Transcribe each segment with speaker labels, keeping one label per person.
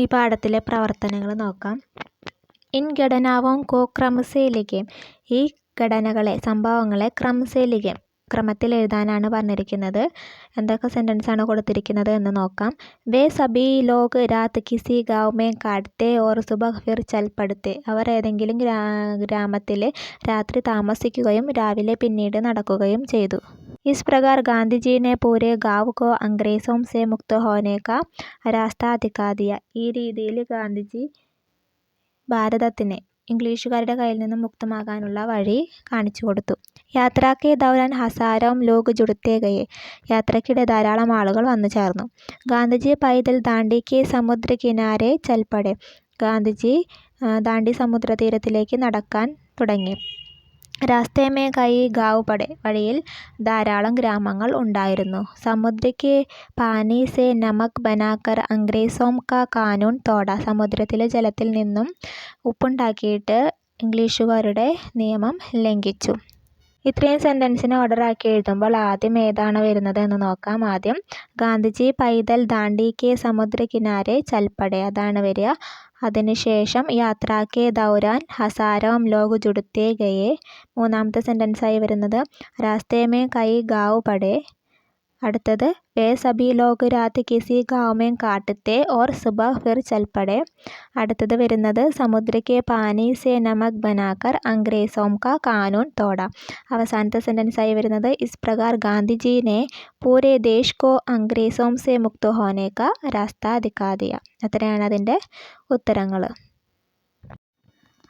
Speaker 1: ഈ പാഠത്തിലെ പ്രവർത്തനങ്ങൾ നോക്കാം. ഇൻ ഘടനാവോം കോ ക്രമസേ ഈ ഘടനകളെ സംഭവങ്ങളെ ക്രമസേലികേം ക്രമത്തിൽ എഴുതാനാണ് പറഞ്ഞിരിക്കുന്നത്. എന്തൊക്കെ സെന്റൻസ് ആണ് കൊടുത്തിരിക്കുന്നത് എന്ന് നോക്കാം. വേ സബി ലോക് രാത് കിസി ഗാവ് മേ കാട്ടെ ഓർ സുബഹ് ഫിർ ചൽ പടുത്തെ അവർ ഏതെങ്കിലും ഗ്രാ ഗ്രാമത്തിൽ രാത്രി താമസിക്കുകയും രാവിലെ പിന്നീട് നടക്കുകയും ചെയ്തു. इस प्रकार गांधी जी ने पूरे गांव को अंग्रेज़ों से मुक्त होने का रास्ता दिखा दिया ഈ രീതിയിൽ ഗാന്ധിജി ഭാരതത്തിന് ഇംഗ്ലീഷുകാരുടെ കയ്യിൽ നിന്ന് മുക്തമാകാനുള്ള വഴി കാണിച്ചു കൊടുത്തു യാത്രാക്കെ ദൗരാൻ ഹസാരോം ലോഗ് ജുടുത്തേ ഗയെ യാത്രക്കിടെ ധാരാളം ആളുകൾ വന്നു ചേർന്നു ഗാന്ധിജി പൈതൽ ദാണ്ടിക്ക് സമുദ്ര കിനാരെ ചൽപ്പടെ ഗാന്ധിജി ദാണ്ടി സമുദ്രതീരത്തിലേക്ക് നടക്കാൻ തുടങ്ങി രാസ്തേ മേ കൈ ഗാവ് പടെ വഴിയിൽ ധാരാളം ഗ്രാമങ്ങൾ ഉണ്ടായിരുന്നു. സമുദ്രയ്ക്ക് പാനി സെ നമക് ബനാക്കർ അംഗ്രേസോം കാ തോട സമുദ്രത്തിലെ ജലത്തിൽ നിന്നും ഉപ്പുണ്ടാക്കിയിട്ട് ഇംഗ്ലീഷുകാരുടെ നിയമം ലംഘിച്ചു. ഇത്രയും സെന്റൻസിനെ ഓർഡറാക്കി എഴുതുമ്പോൾ ആദ്യം ഏതാണ് വരുന്നത് എന്ന് നോക്കാം. ആദ്യം ഗാന്ധിജി പൈതൽ കെ സമുദ്ര കിനാരെ ചൽപ്പടെ അതാണ് വരിക. അതിനുശേഷം യാത്രാക്കെ ദൗരാൻ ഹസാരോം ലോഗ് ജുടുത്തേ ഗയെ മൂന്നാമത്തെ സെന്റൻസായി വരുന്നത് രാസ്തേ മേ കൈ ഗാവ് പടെ അടുത്തത് വേ സബി ലോക് രാത് കിസി ഗാവ് കാട്ടത്തെ ഓർ സുബ ഫിർ ചൽപ്പടെ അടുത്തത് വരുന്നത് സമുദ്രയ്ക്ക് പാനി സെ നമക് ബനാക്കർ അംഗ്രേസോം കാ കാനൂൺ തോട അവസാനത്തെ സെന്റൻസായി വരുന്നത് ഇസ് പ്രകാർ ഗാന്ധിജീനെ പൂരെ ദേശ് കോ അംഗ്രേസോം സെ മുക്ത ഹോനെ കാ രാസ്ത ദിക്കാ ദിയ അത്രയാണ് അതിന്റെ ഉത്തരങ്ങൾ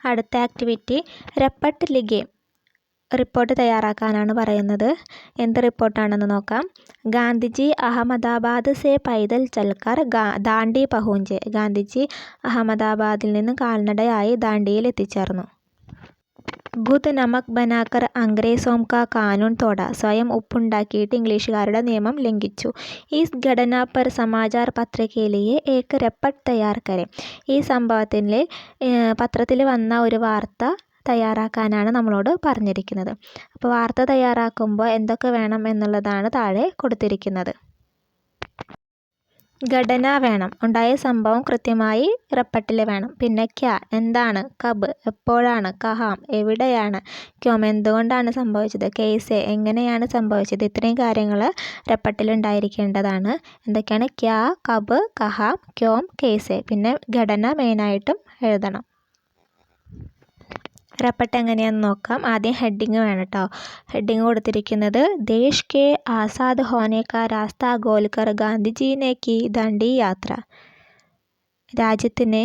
Speaker 1: അടുത്ത ആക്ടിവിറ്റി രപ്പട്ട് ലിഗേം റിപ്പോർട്ട് തയ്യാറാക്കാനാണ് പറയുന്നത്. എന്ത് റിപ്പോർട്ടാണെന്ന് നോക്കാം. ഗാന്ധിജി അഹമ്മദാബാദ് സേ പൈതൽ ചൽക്കർ ദാണ്ടി പഹൂഞ്ചെ. ഗാന്ധിജി അഹമ്മദാബാദിൽ നിന്ന് കാൽനടയായി ദാണ്ടിയിൽ എത്തിച്ചേർന്നു. ഖുദ് നമക് ബനാക്കർ അംഗ്രേസോം കാ കാനൂൺ തോട. സ്വയം ഉപ്പുണ്ടാക്കിയിട്ട് ഇംഗ്ലീഷുകാരുടെ നിയമം ലംഘിച്ചു. ഈ ഘടന പർ സമാചാർ പത്രികയിലെ ഏക്ക് റെപ്പട്ട് തയ്യാർ ഈ സംഭവത്തിൽ പത്രത്തിൽ വന്ന ഒരു വാർത്ത തയ്യാറാക്കാനാണ് നമ്മളോട് പറഞ്ഞിരിക്കുന്നത്. അപ്പോൾ വാർത്ത തയ്യാറാക്കുമ്പോൾ എന്തൊക്കെ വേണം എന്നുള്ളതാണ് താഴെ കൊടുത്തിരിക്കുന്നത്. ഘടന വേണം. ഉണ്ടായ സംഭവം കൃത്യമായി റപ്പട്ടിൽ വേണം. പിന്നെ ക്യാ എന്താണ്? കബ് എപ്പോഴാണ്? കഹാം എവിടെയാണ്? ക്യോം എന്തുകൊണ്ടാണ് സംഭവിച്ചത്? കേസ് എങ്ങനെയാണ് സംഭവിച്ചത്? ഇത്രയും കാര്യങ്ങൾ റപ്പട്ടിൽ ഉണ്ടായിരിക്കേണ്ടതാണ്. എന്തൊക്കെയാണ്? ക്യാ കബ് കഹാം ക്യോം കേസ്. പിന്നെ ഘടന മെയിനായിട്ടും എഴുതണം. റപ്പട്ട് എങ്ങനെയാണെന്ന് നോക്കാം. ആദ്യം ഹെഡിങ് വേണം കേട്ടോ ഹെഡിങ് കൊടുത്തിരിക്കുന്നത് ദേശ് കെ ആസാദ് ഹോനെ കാ രാസ്ത ഗോൽക്കർ ഗാന്ധിജീനെ കി ദണ്ഡി യാത്ര. രാജ്യത്തിന്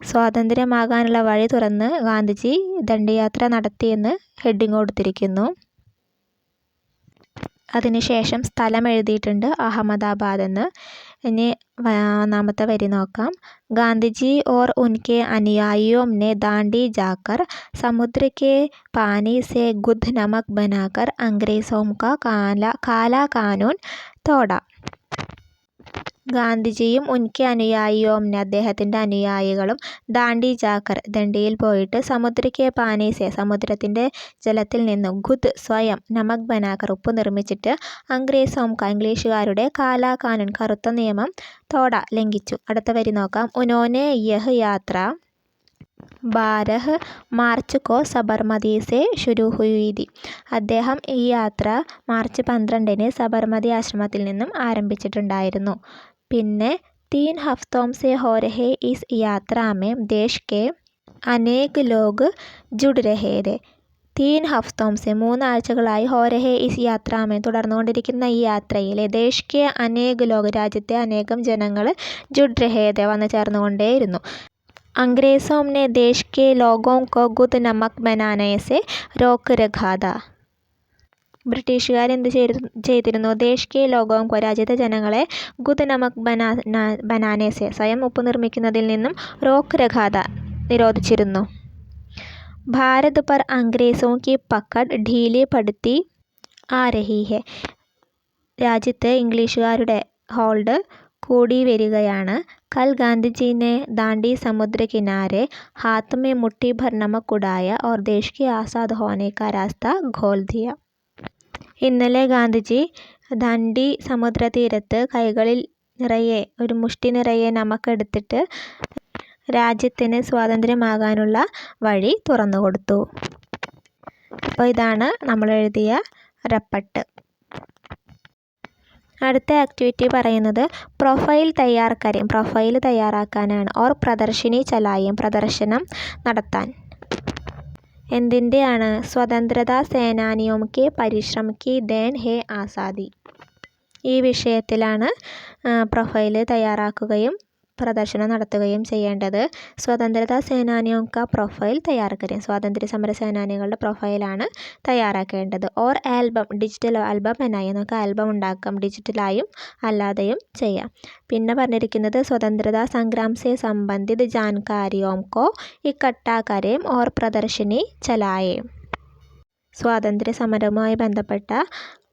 Speaker 1: സ്വാതന്ത്ര്യമാകാനുള്ള വഴി തുറന്ന് ഗാന്ധിജി ദണ്ഡിയാത്ര നടത്തിയെന്ന് ഹെഡിങ് കൊടുത്തിരിക്കുന്നു. അതിനുശേഷം സ്ഥലം എഴുതിയിട്ടുണ്ട് അഹമ്മദാബാദ് എന്ന്. ഇനി ഒന്നാമത്തെ വരി നോക്കാം. ഗാന്ധിജി ഓർ ഉൻകെ അനുയായിയോം നെ ദാണ്ടി ജാക്കർ സമുദ്രക്കെ പാനി സെ ഗുദ് നമക് ബനാക്കർ അംഗ്രേസോം കാല കാല കാനൂൻ തോടാ. ഗാന്ധിജിയും ഉൻകെ അനുയായിയോംനെ അദ്ദേഹത്തിന്റെ അനുയായികളും ദാണ്ടി ജാക്കർ ദണ്ഡിയിൽ പോയിട്ട് സമുദ്രക്കെ പാനീസെ സമുദ്രത്തിന്റെ ജലത്തിൽ നിന്ന് ഖുദ് സ്വയം നമക് ബനാക്കർ ഉപ്പ് നിർമ്മിച്ചിട്ട് അംഗ്രേസോംക ഇംഗ്ലീഷുകാരുടെ കാലാ കാനൂൻ കറുത്ത നിയമം തോട ലംഘിച്ചു. അടുത്ത വരി നോക്കാം. ഉനോനെ യഹ് യാത്ര. ബാരഹ് മാർച്ച് കോ സബർമതി സെ ശുരു അദ്ദേഹം ഈ യാത്ര മാർച്ച് പന്ത്രണ്ടിന് സബർമതി ആശ്രമത്തിൽ നിന്നും ആരംഭിച്ചിട്ടുണ്ടായിരുന്നു. പിന്നെ തീൻ ഹഫ്തോം സെ ഹോ രഹേ ഇസ് യാത്രാമേ ദേശ് കെ അനേക് ലോക് ജുഡ് രഹേ തെ തീൻ ഹഫ്തോംസെ മൂന്നാഴ്ചകളായി ഹോരഹെ ഇസ് യാത്രാമേ തുടർന്നുകൊണ്ടിരിക്കുന്ന ഈ യാത്രയിലെ ദേശ് കെ അനേക് ലോക് രാജ്യത്തെ അനേകം ജനങ്ങൾ ജുഡ് രഹേതെ വന്നു ചേർന്നുകൊണ്ടേയിരുന്നു. അംഗ്രേസോംനെ ദേശ് കെ ലോഗോം കോ ഗുദ് നമക് ബനാനേസെ റോക്ക് രഖാ ബ്രിട്ടീഷുകാർ ബ്രിട്ടീഷുകാരെന്ത് ചെയ്തിരുന്നു? ദേശ് കെ ലോഗോം പരാജിത ജനങ്ങളെ ഖുദ് നമക് ബനാനെ സെ സ്വയം ഉപ്പ് നിർമ്മിക്കുന്നതിൽ നിന്നും റോക്ക് രഖാത നിരോധിച്ചിരുന്നു. ഭാരത് പർ അംഗ്രേസോ കി പക്കഡ് ഢീലെ പടുത്തി ആ രഹി ഹെ രാജ്യത്ത് ഇംഗ്ലീഷുകാരുടെ ഹോൾഡ് കൂടി വരികയാണ്. കൽ ഗാന്ധിജീനെ ദാണ്ടി സമുദ്ര കിനാരെ ഹാത്ത് മുട്ടി ഭർ നമക്കുടായ ഓർ ദേശ് കി ആസാദ് ഹോനെ രാസ്ത ഖോൽ ദിയ ഇന്നലെ ഗാന്ധിജി ദണ്ഡി സമുദ്രതീരത്ത് കൈകളിൽ നിറയെ ഒരു മുഷ്ടി നിറയെ നമക്കെടുത്തിട്ട് രാജ്യത്തിന് സ്വാതന്ത്ര്യമാകാനുള്ള വഴി തുറന്നു കൊടുത്തു അപ്പോൾ ഇതാണ് നമ്മൾ എഴുതിയ റപ്പട്ട്. അടുത്ത ആക്ടിവിറ്റി പറയുന്നത് പ്രൊഫൈൽ തയ്യാറാക്കാൻ പ്രൊഫൈൽ തയ്യാറാക്കാനാണ് ഓർ പ്രദർശിനി ചലായം പ്രദർശനം നടത്താൻ. എന്തിന്റെയാണ് സ്വതന്ത്രതാ സേനാനിയോം കെ പരിശ്രം കി ദേൻ ഹേ ആസാദി? ഈ വിഷയത്തിലാണ് പ്രൊഫൈൽ തയ്യാറാക്കുകയും പ്രദർശനം നടത്തുകയും ചെയ്യേണ്ടത്. സ്വതന്ത്രതാ സേനാനിയോം പ്രൊഫൈൽ തയ്യാറാക്കുകയും സ്വാതന്ത്ര്യ സമര സേനാനികളുടെ പ്രൊഫൈലാണ് തയ്യാറാക്കേണ്ടത്. ഓർ ആൽബം ഡിജിറ്റൽ ആൽബം എന്നായി. നമുക്ക് ആൽബം ഉണ്ടാക്കാം. ഡിജിറ്റലായും അല്ലാതെയും ചെയ്യാം. പിന്നെ പറഞ്ഞിരിക്കുന്നത് സ്വതന്ത്രതാ സംഗ്രാംസെ സംബന്ധിത് ജാൻകാരിയോം കോ ഇക്കട്ടാ ഓർ പ്രദർശിനി ചലായേയും സ്വാതന്ത്ര്യ സമരവുമായി ബന്ധപ്പെട്ട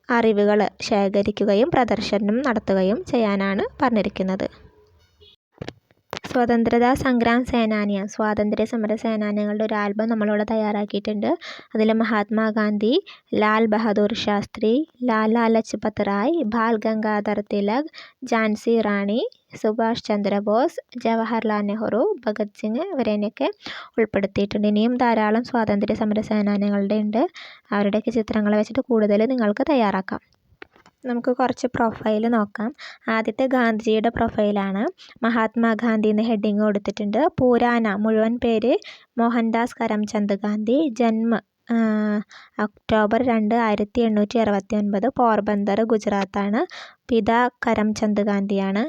Speaker 1: അറിവുകൾ ശേഖരിക്കുകയും പ്രദർശനം നടത്തുകയും ചെയ്യാനാണ് പറഞ്ഞിരിക്കുന്നത്. സ്വതന്ത്രതാ സംഗ്രാം സേനാനിയ സ്വാതന്ത്ര്യ സമര സേനാനികളുടെ ഒരു ആൽബം നമ്മളിവിടെ തയ്യാറാക്കിയിട്ടുണ്ട്. അതിൽ മഹാത്മാഗാന്ധി ലാൽ ബഹദൂർ ശാസ്ത്രി ലാലാ ലജ്പത് റായ് ബാൽ ഗംഗാധർ തിലക് ഝാൻസി റാണി സുഭാഷ് ചന്ദ്രബോസ് ജവഹർലാൽ നെഹ്റു ഭഗത് സിംഗ് ഇവരെയൊക്കെ ഉൾപ്പെടുത്തിയിട്ടുണ്ട്. ഇനിയും ധാരാളം സ്വാതന്ത്ര്യ സമര സേനാനികളുടെ ഉണ്ട്. അവരുടെയൊക്കെ ചിത്രങ്ങൾ വെച്ചിട്ട് കൂടുതൽ നിങ്ങൾക്ക് തയ്യാറാക്കാം. നമുക്ക് കുറച്ച് പ്രൊഫൈൽ നോക്കാം. ആദ്യത്തെ ഗാന്ധിജിയുടെ പ്രൊഫൈലാണ് മഹാത്മാഗാന്ധി എന്ന് ഹെഡിങ് കൊടുത്തിട്ടുണ്ട്. പൂരാന മുഴുവൻ പേര് മോഹൻദാസ് കരംചന്ദ് ഗാന്ധി. ജന്മ ഒക്ടോബർ രണ്ട് ആയിരത്തി എണ്ണൂറ്റി അറുപത്തി ഒൻപത് പോർബന്ദർ ഗുജറാത്താണ്. പിത കരംചന്ദ് ഗാന്ധിയാണ്.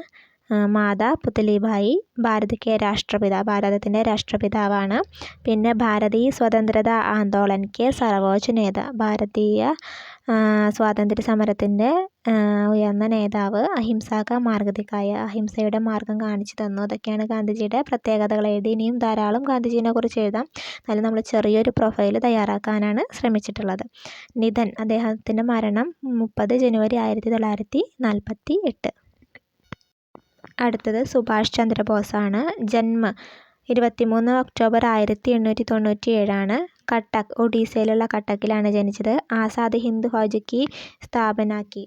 Speaker 1: മാതാ പുത്ലിഭായി ഭാരത് രാഷ്ട്രപിതാ ഭാരതത്തിന്റെ രാഷ്ട്രപിതാവാണ്. പിന്നെ ഭാരതീയ സ്വതന്ത്രത ആന്തോളൻ കെ. സർവോച്ച നേത ഭാരതീയ സ്വാതന്ത്ര്യ സമരത്തിന്റെ ഉയർന്ന നേതാവ് അഹിംസാക മാർഗതികായ അഹിംസയുടെ മാർഗം കാണിച്ചു തന്നു. അതൊക്കെയാണ് ഗാന്ധിജിയുടെ പ്രത്യേകതകൾ. എഴുതി ഇനിയും ധാരാളം ഗാന്ധിജീനെ കുറിച്ച് എഴുതാം. എന്നാലും നമ്മൾ ചെറിയൊരു പ്രൊഫൈൽ തയ്യാറാക്കാനാണ് ശ്രമിച്ചിട്ടുള്ളത്. നിധൻ അദ്ദേഹത്തിന്റെ മരണം മുപ്പത് ജനുവരി ആയിരത്തി തൊള്ളായിരത്തി നാൽപ്പത്തി എട്ട് അടുത്തത് സുഭാഷ് ചന്ദ്രബോസാണ്. ജന്മ ഇരുപത്തിമൂന്ന് ഒക്ടോബർ ആയിരത്തി എണ്ണൂറ്റി തൊണ്ണൂറ്റി ഏഴാണ് കട്ടക്ക് ഒഡീസയിലുള്ള കട്ടക്കിലാണ് ജനിച്ചത്. ആസാദ് ഹിന്ദ് ഫൗജയ്ക്ക് സ്ഥാപനാക്കി.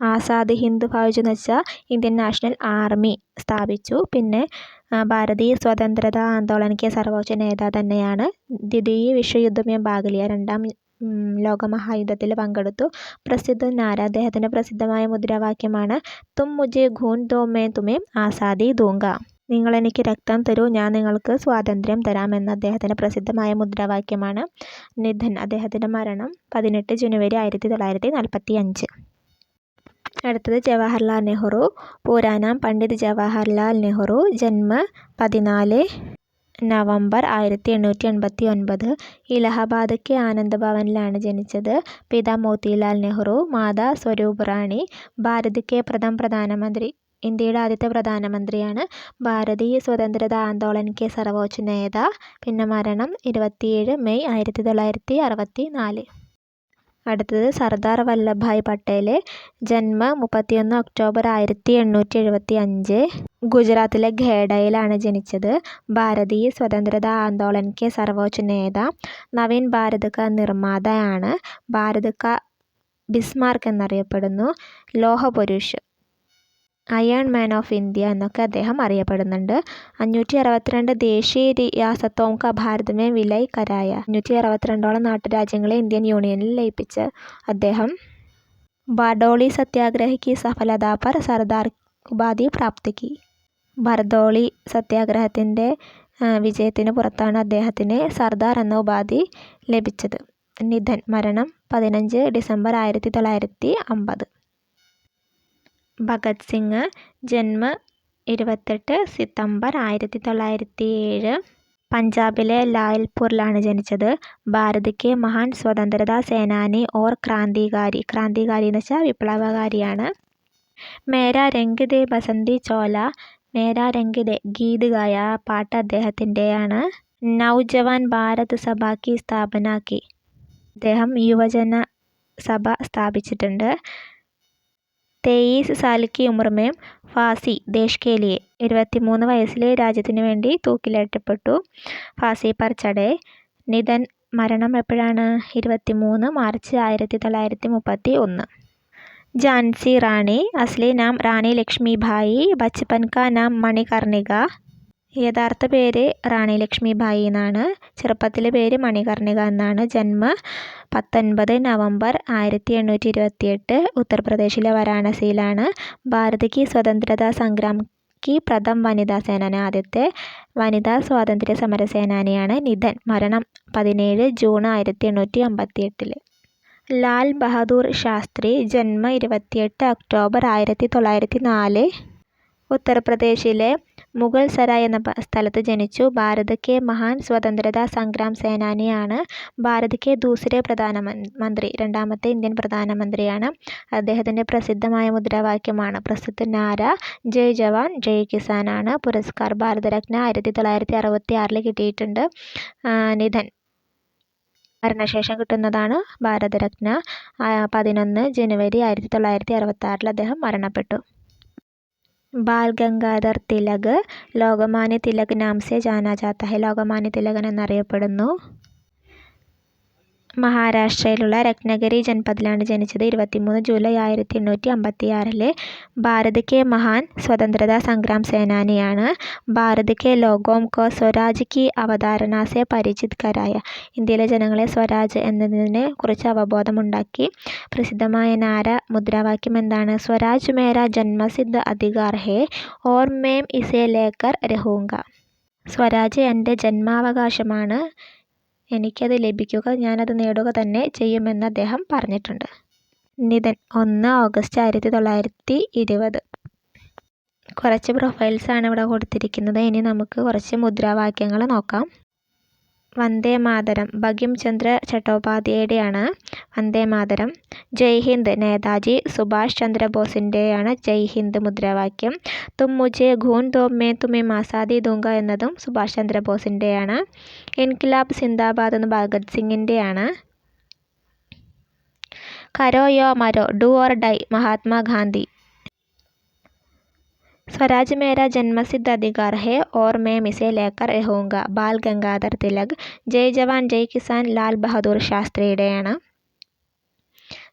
Speaker 1: ആസാദ് ഹിന്ദ് ഫൗജ് എന്ന് വെച്ചാൽ ഇന്ത്യൻ നാഷണൽ ആർമി സ്ഥാപിച്ചു. പിന്നെ ഭാരതീയ സ്വതന്ത്രതാ ആന്തോളനയ്ക്ക് സർവോച്ച നേതാവ് തന്നെയാണ്. ദ്വിതീയ വിശ്വയുദ്ധം ഞാൻ ഭാഗലിയ രണ്ടാം ലോകമഹായുദ്ധത്തിൽ പങ്കെടുത്തു. പ്രസിദ്ധ നാര അദ്ദേഹത്തിന്റെ പ്രസിദ്ധമായ മുദ്രാവാക്യമാണ് തും മുജെ ഖൂൻ ദോ മേ തുമേ ആസാദി ദൂങ്ക നിങ്ങൾ എനിക്ക് രക്തം തരൂ. ഞാൻ നിങ്ങൾക്ക് സ്വാതന്ത്ര്യം തരാം എന്ന അദ്ദേഹത്തിന്റെ പ്രസിദ്ധമായ മുദ്രാവാക്യമാണ് നിധൻ അദ്ദേഹത്തിന്റെ മരണം പതിനെട്ട് ജനുവരി ആയിരത്തി തൊള്ളായിരത്തി നാൽപ്പത്തി അഞ്ച് അടുത്തത് ജവഹർലാൽ നെഹ്റു പൂരാനാം പണ്ഡിറ്റ് ജവഹർലാൽ നെഹ്റു ജന്മ പതിനാല് നവംബർ ആയിരത്തി എണ്ണൂറ്റി എൺപത്തി ഒൻപത് ഇലഹബാദ് കെ ആനന്ദ് ഭവനിലാണ് ജനിച്ചത് പിതാ മോത്തിലാൽ നെഹ്റു മാതാ സ്വരൂപ് റാണി ഭാരത് കെ പ്രഥം പ്രധാനമന്ത്രി ഇന്ത്യയുടെ ആദ്യത്തെ പ്രധാനമന്ത്രിയാണ്. ഭാരതീയ സ്വതന്ത്രത ആന്തോളൻ കെ. സർവോച്ച നേത. പിന്നെ മരണം ഇരുപത്തിയേഴ് മെയ് ആയിരത്തി തൊള്ളായിരത്തി അറുപത്തി നാല് അടുത്തത് സർദാർ വല്ലഭായ് പട്ടേൽ ജന്മ മുപ്പത്തിയൊന്ന് ഒക്ടോബർ ആയിരത്തി എണ്ണൂറ്റി എഴുപത്തി അഞ്ച് ഗുജറാത്തിലെ ഖേഡയിലാണ് ജനിച്ചത്. ഭാരതീയ സ്വതന്ത്രത ആന്തോളൻ കെ. സർവോച്ച നേത. നവീൻ ഭാരത് ക നിർമ്മാതയാണ്. ഭാരത് ക ബിസ്മാർക്ക് എന്നറിയപ്പെടുന്നു. ലോഹപുരുഷ്. അയൺ മാൻ ഓഫ് ഇന്ത്യ എന്നൊക്കെ അദ്ദേഹം അറിയപ്പെടുന്നുണ്ട്. അഞ്ഞൂറ്റി അറുപത്തിരണ്ട് ദേശീയ റിയാസത്തോം ക ഭാരത് മേ വിലയ് കരായ അഞ്ഞൂറ്റി അറുപത്തിരണ്ടോളം നാട്ടുരാജ്യങ്ങളെ ഇന്ത്യൻ യൂണിയനിൽ ലയിപ്പിച്ച് അദ്ദേഹം ബാർഡോളി സത്യാഗ്രഹിക്ക് സഫലത പർ സർദാർ ഉപാധി പ്രാപ്തിക്ക്. ബർദോളി സത്യാഗ്രഹത്തിന്റെ വിജയത്തിന് പുറത്താണ് അദ്ദേഹത്തിന് സർദാർ എന്ന ഉപാധി ലഭിച്ചത്. നിധൻ മരണം പതിനഞ്ച് ഡിസംബർ ആയിരത്തി തൊള്ളായിരത്തി അമ്പത് ഭഗത് സിംഗ് ജന്മ ഇരുപത്തെട്ട് സിത്തംബർ ആയിരത്തി തൊള്ളായിരത്തി ഏഴ് പഞ്ചാബിലെ ലായൽപൂരിലാണ് ജനിച്ചത്. ഭാരത് കെ മഹാൻ സ്വതന്ത്രതാ സേനാനി ഓർ ക്രാന്തികാരി ക്രാന്തികാരി എന്ന് വെച്ചാൽ വിപ്ലവകാരിയാണ്. മേരാ രംഗ് ദേ ബസന്തി ചോല മേരാ രംഗ് ദേ ഗീത് ഗായ പാട്ട് അദ്ദേഹത്തിന്റെയാണ്. നൗജവാൻ ഭാരത് സഭാക്കി സ്ഥാപനാക്കി. അദ്ദേഹം യുവജന സഭ സ്ഥാപിച്ചിട്ടുണ്ട്. തേയിസ് സാൽ കി ഉമർ മേം ഫാസി ദേശ് കെ ലിയെ ഇരുപത്തിമൂന്ന് വയസ്സിലെ രാജ്യത്തിന് വേണ്ടി തൂക്കിലേറ്റപ്പെട്ടു. ഫാസി പർ നിതൻ മരണം എപ്പോഴാണ്? ഇരുപത്തിമൂന്ന് മാർച്ച് ആയിരത്തി തൊള്ളായിരത്തി മുപ്പത്തി ഒന്ന് ജാൻസി റാണി അസ്ലി നാം റാണി ലക്ഷ്മിഭായി ബച്പൻ കാ നാം മണികർണിക യഥാർത്ഥ പേര് റാണി ലക്ഷ്മിഭായി എന്നാണ്. ചെറുപ്പത്തിലെ പേര് മണികർണിക എന്നാണ്. ജന്മ പത്തൊൻപത് നവംബർ ആയിരത്തി എണ്ണൂറ്റി ഇരുപത്തിയെട്ട് ഉത്തർപ്രദേശിലെ വാരാണസിയിലാണ്. ഭാരത് കി സ്വതന്ത്രതാ സംഗ്രാം കി പ്രഥം വനിതാ സേനാനി. ആദ്യത്തെ വനിതാ സ്വാതന്ത്ര്യ സമര സേനാനിയാണ് നിധൻ. മരണം പതിനേഴ് ജൂൺ ആയിരത്തി എണ്ണൂറ്റി അമ്പത്തിയെട്ടിൽ ലാൽ ബഹദൂർ ശാസ്ത്രി ജന്മ ഇരുപത്തിയെട്ട് ഒക്ടോബർ ആയിരത്തി തൊള്ളായിരത്തി നാല് ഉത്തർപ്രദേശിലെ മുഗൾ സരായ് എന്ന സ്ഥലത്ത് ജനിച്ചു. ഭാരത് കെ മഹാൻ സ്വതന്ത്രതാ സംഗ്രാം സേനാനിയാണ്. ഭാരത് കെ ദൂസരെ പ്രധാനമന്ത്രി രണ്ടാമത്തെ ഇന്ത്യൻ പ്രധാനമന്ത്രിയാണ്. അദ്ദേഹത്തിന്റെ പ്രസിദ്ധമായ മുദ്രാവാക്യമാണ് പ്രസിദ്ധ നാര ജയ് ജവാൻ ജയ് കിസാൻ ആണ്. പുരസ്കാർ ഭാരതരത്ന ആയിരത്തി തൊള്ളായിരത്തി അറുപത്തി ആറിൽ കിട്ടിയിട്ടുണ്ട് നിധൻ. മരണശേഷം കിട്ടുന്നതാണ് ഭാരതരത്ന. പതിനൊന്ന് ജനുവരി ആയിരത്തി തൊള്ളായിരത്തി അറുപത്തി ആറിൽ അദ്ദേഹം മരണപ്പെട്ടു. ബാൽ ഗംഗാധർ തിലക് ലോകമാന്യ തിലക് നാം സെ ജാനാ ജാത്ത ഹെ. ലോകമാന്യ തിലകൻ എന്നറിയപ്പെടുന്നു. മഹാരാഷ്ട്രയിലുള്ള രത്നഗിരി ജൻപദിലാണ് ജനിച്ചത്. ഇരുപത്തിമൂന്ന് ജൂലൈ ആയിരത്തി എണ്ണൂറ്റി അമ്പത്തി ആറിൽ ഭാരത് കെ മഹാൻ സ്വതന്ത്രതാ സംഗ്രാം സേനാനിയാണ്. ഭാരത് കെ ലോഗോം കോ സ്വരാജ് കി അവധാരണ സെ പരിചിത് കരായ ഇന്ത്യയിലെ ജനങ്ങളെ സ്വരാജ് എന്നതിനെ കുറിച്ച് അവബോധമുണ്ടാക്കി. പ്രസിദ്ധമായ നാര മുദ്രാവാക്യം എന്താണ്? സ്വരാജ് മേര ജന്മസിദ്ധ അധികാർ ഹേ ഓർ മേം ഇസേ ലേക്കർ രഹൂങ്ക. സ്വരാജ് എന്റെ ജന്മാവകാശമാണ്. എനിക്കത് ലഭിക്കുക ഞാനത് നേടുക തന്നെ ചെയ്യുമെന്ന് അദ്ദേഹം പറഞ്ഞിട്ടുണ്ട്. നിതൻ ഒന്ന് ഓഗസ്റ്റ് ആയിരത്തി തൊള്ളായിരത്തി ഇരുപത് കുറച്ച് പ്രൊഫൈൽസാണ് ഇവിടെ കൊടുത്തിരിക്കുന്നത്. ഇനി നമുക്ക് കുറച്ച് മുദ്രാവാക്യങ്ങൾ നോക്കാം. വന്ദേമാതരം. ബങ്കിം ചന്ദ്ര ചട്ടോപാധ്യായയുടെയാണ് വന്ദേമാതരം. ജയ് ഹിന്ദ് നേതാജി സുഭാഷ് ചന്ദ്രബോസിന്റെയാണ് ജയ് ഹിന്ദ് മുദ്രാവാക്യം. തും മുജെ ഖൂൻ ദോ മേ തുമെ മാസാദി ദൂംഗ എന്നതും സുഭാഷ് ചന്ദ്രബോസിന്റെയാണ് ഇൻഖിലാബ് സിന്ദാബാദ് എന്ന് ഭഗത് സിംഗിന്റെയാണ് കരോ യോ മരോ do or die Mahatma Gandhi swaraj മേരാ ജന്മസിദ്ധ അധികാർ ഹേ ഓർ മേ ഇസേ ലേക്കർ രഹൂങ്ക ബാൽ ഗംഗാധർ തിലക്. ജയ് ജവാൻ ജയ് കിസാൻ ലാൽ ബഹദൂർ ശാസ്ത്രിയുടെയാണ്.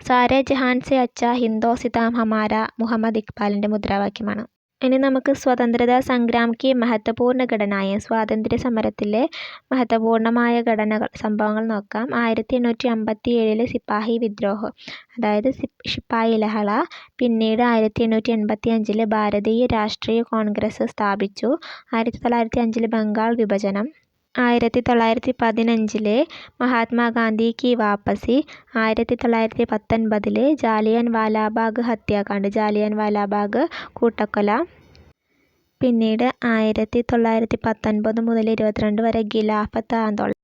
Speaker 1: സാരേ ജഹാൻ സെ അച്ച ഹിന്ദോസിതാം ഹമാര മുഹമ്മദ് ഇക്ബാലിന്റെ മുദ്രാവാക്യമാണ്. ഇനി നമുക്ക് സ്വതന്ത്രതാ സംഗ്രാം കി മഹത്വപൂർണ ഘടനായ സ്വാതന്ത്ര്യ സമരത്തിലെ മഹത്വപൂർണമായ ഘടനകൾ സംഭവങ്ങൾ നോക്കാം. ആയിരത്തി എണ്ണൂറ്റി അമ്പത്തി ഏഴിലെ സിപ്പാഹി വിദ്രോഹം അതായത് ശിപ്പായി ലഹള പിന്നീട് ആയിരത്തി എണ്ണൂറ്റി എൺപത്തി അഞ്ചിൽ ഭാരതീയ രാഷ്ട്രീയ കോൺഗ്രസ് സ്ഥാപിച്ചു. ആയിരത്തി തൊള്ളായിരത്തി അഞ്ചിൽ ബംഗാൾ വിഭജനം ആയിരത്തി തൊള്ളായിരത്തി പതിനഞ്ചിലെ മഹാത്മാഗാന്ധി കി വാപ്പസി ആയിരത്തി തൊള്ളായിരത്തി പത്തൊൻപതിലെ ജാലിയൻ വാലാബാഗ് ഹത്യാകാണ്ട് ജാലിയൻ വാലാബാഗ് കൂട്ടക്കൊല. പിന്നീട് ആയിരത്തി തൊള്ളായിരത്തി പത്തൊൻപത് മുതൽ ഇരുപത്തിരണ്ട് വരെ ഖിലാഫത്ത് ആന്തോളൻ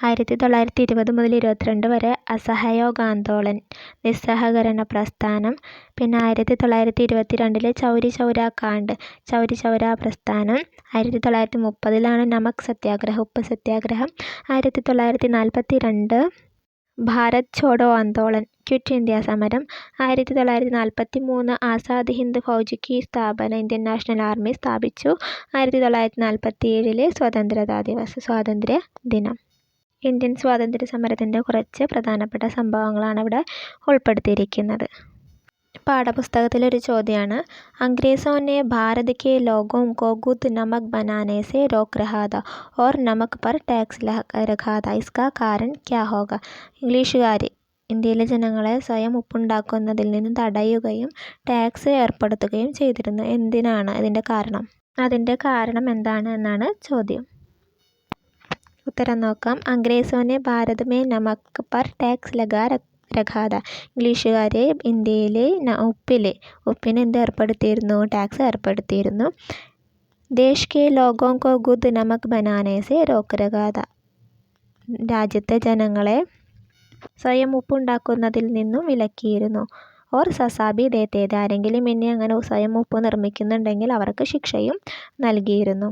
Speaker 1: ആയിരത്തി തൊള്ളായിരത്തി ഇരുപത് മുതൽ ഇരുപത്തിരണ്ട് വരെ അസഹയോഗാന്തോളൻ നിസ്സഹകരണ പ്രസ്ഥാനം പിന്നെ ആയിരത്തി തൊള്ളായിരത്തി ഇരുപത്തി രണ്ടിലെ ചൗരി ചൗരാ കാണ്ഡ് ചൗരി ചൗരാ പ്രസ്ഥാനം ആയിരത്തി തൊള്ളായിരത്തി മുപ്പതിലാണ് നമക് സത്യാഗ്രഹം ഉപ്പ് സത്യാഗ്രഹം ആയിരത്തി തൊള്ളായിരത്തി നാൽപ്പത്തി രണ്ട് ഭാരത് ഛോഡോ ആന്തോളൻ ക്വിറ്റ് ഇന്ത്യ സമരം ആയിരത്തി തൊള്ളായിരത്തി നാൽപ്പത്തി മൂന്ന് ആസാദ് ഹിന്ദ് ഫൗജ് കി സ്ഥാപന ഇന്ത്യൻ നാഷണൽ ആർമി സ്ഥാപിച്ചു ആയിരത്തി തൊള്ളായിരത്തി നാൽപ്പത്തി ഏഴിലെ സ്വതന്ത്രതാ ദിവസ് സ്വാതന്ത്ര്യ ദിനം. ഇന്ത്യൻ സ്വാതന്ത്ര്യ സമരത്തിന്റെ കുറച്ച് പ്രധാനപ്പെട്ട സംഭവങ്ങളാണ് ഇവിടെ ഉൾപ്പെടുത്തിയിരിക്കുന്നത്. പാഠപുസ്തകത്തിലെ ഒരു ചോദ്യമാണ് അംഗ്രേസോനെ ഭാരത് കെ ലോഗോ കോ നമക് ബനാനെ സെ രോക്ക് ഓർ നമക് പർ ടാക്സ് രഖാ ഥാ ഇസ്കാ കാരൻ ക്യാ ഹോക ഇംഗ്ലീഷുകാർ ഇന്ത്യയിലെ ജനങ്ങളെ സ്വയം ഉപ്പുണ്ടാക്കുന്നതിൽ നിന്ന് തടയുകയും ടാക്സ് ഏർപ്പെടുത്തുകയും ചെയ്തിരുന്നു. എന്തിനാണ് അതിന്റെ കാരണം? അതിന്റെ കാരണം എന്താണ് എന്നാണ് ചോദ്യം. ഉത്തരം നോക്കാം. അംഗ്രേസോനെ ഭാരതമേ നമക്ക് പർ ടാക്സ് ലഗാ രഖാത ഇംഗ്ലീഷുകാർ ഇന്ത്യയിൽ ഉപ്പിൽ ഉപ്പിന് എന്ത് ഏർപ്പെടുത്തിയിരുന്നു? ടാക്സ് ഏർപ്പെടുത്തിയിരുന്നു. ദേശ് കെ ലോഗോ കോ ഗുദ് നമക്ക് ബനാനേസെ റോക്ക് രഖാത രാജ്യത്തെ ജനങ്ങളെ സ്വയം ഉപ്പുണ്ടാക്കുന്നതിൽ നിന്നും വിലക്കിയിരുന്നു. ഓർ സസാബി ദേത്തേത് ആരെങ്കിലും ഇനി അങ്ങനെ സ്വയം ഉപ്പ് നിർമ്മിക്കുന്നുണ്ടെങ്കിൽ അവർക്ക് ശിക്ഷയും നൽകിയിരുന്നു.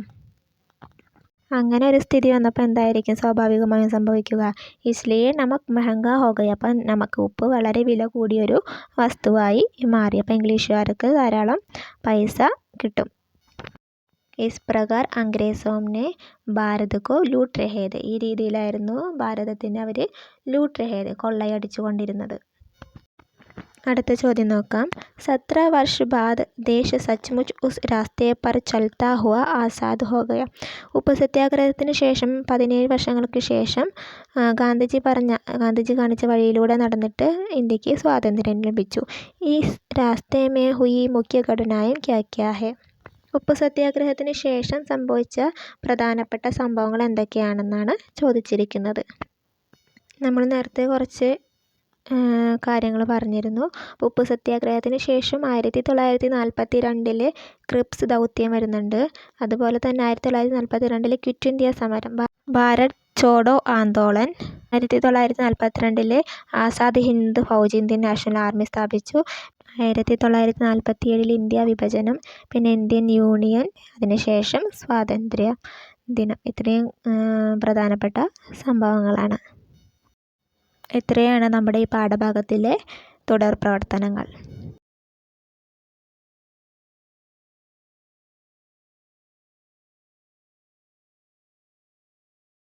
Speaker 1: അങ്ങനെ ഒരു സ്ഥിതി വന്നപ്പോൾ എന്തായിരിക്കും? സ്വാഭാവികമായും സംഭവിക്കുക. ഇസ്ലിയെ നമുക്ക് മെഹങ്ക ഹോഗയി അപ്പം നമുക്ക് ഉപ്പ് വളരെ വില കൂടിയൊരു വസ്തുവായി മാറി. അപ്പം ഇംഗ്ലീഷുകാർക്ക് ധാരാളം പൈസ കിട്ടും. ഇസ് പ്രകാർ അംഗ്രേസോംനെ ഭാരതക്കോ ലൂട്ട് രഹേത് ഈ രീതിയിലായിരുന്നു ഭാരതത്തിന് അവർ ലൂട്ട് രഹേത് കൊള്ളയടിച്ചു കൊണ്ടിരുന്നത് അടുത്ത ചോദ്യം നോക്കാം. സത്ര വർഷ ബാദ് ദേശ് സച്ച്മുച്ച് ഉസ് രാസ്തേ പർ ചൽത്താ ഹുവ ആസാദ് ഹോ ഗയ ഉപ്പ് സത്യാഗ്രഹത്തിന് ശേഷം പതിനേഴ് വർഷങ്ങൾക്ക് ശേഷം ഗാന്ധിജി പറഞ്ഞ ഗാന്ധിജി കാണിച്ച വഴിയിലൂടെ നടന്നിട്ട് ഇന്ത്യയ്ക്ക് സ്വാതന്ത്ര്യം ലഭിച്ചു. ഈ രാസ്തേ മേ ഹുയി മുഖ്യ ഘടനായും ക്യാ ക്യാ ഉപ്പ് സത്യാഗ്രഹത്തിന് ശേഷം സംഭവിച്ച പ്രധാനപ്പെട്ട സംഭവങ്ങൾ എന്തൊക്കെയാണെന്നാണ് ചോദിച്ചിരിക്കുന്നത്. നമ്മൾ നേരത്തെ കുറച്ച് കാര്യങ്ങൾ പറഞ്ഞിരുന്നു. ഉപ്പ് സത്യാഗ്രഹത്തിന് ശേഷം ആയിരത്തി തൊള്ളായിരത്തി നാൽപ്പത്തി രണ്ടിൽ ക്രിപ്സ് ദൗത്യം വരുന്നുണ്ട്. അതുപോലെ തന്നെ ആയിരത്തി തൊള്ളായിരത്തി നാൽപ്പത്തി രണ്ടിൽ ക്വിറ്റ് ഇന്ത്യ സമരം. ഭാരത് ചോഡോ ആന്തോളൻ ആയിരത്തി തൊള്ളായിരത്തി നാൽപ്പത്തി രണ്ടിൽ Azad Hind Fauj Indian national army സ്ഥാപിച്ചു. ആയിരത്തി തൊള്ളായിരത്തി നാൽപ്പത്തി ഏഴിൽ ഇന്ത്യ വിഭജനം പിന്നെ ഇന്ത്യൻ യൂണിയൻ അതിനുശേഷം സ്വാതന്ത്ര്യ ദിനം ഇത്രയും പ്രധാനപ്പെട്ട സംഭവങ്ങളാണ്. ഇത്രയാണ് നമ്മുടെ ഈ പാഠഭാഗത്തിലെ തുടർ പ്രവർത്തനങ്ങൾ?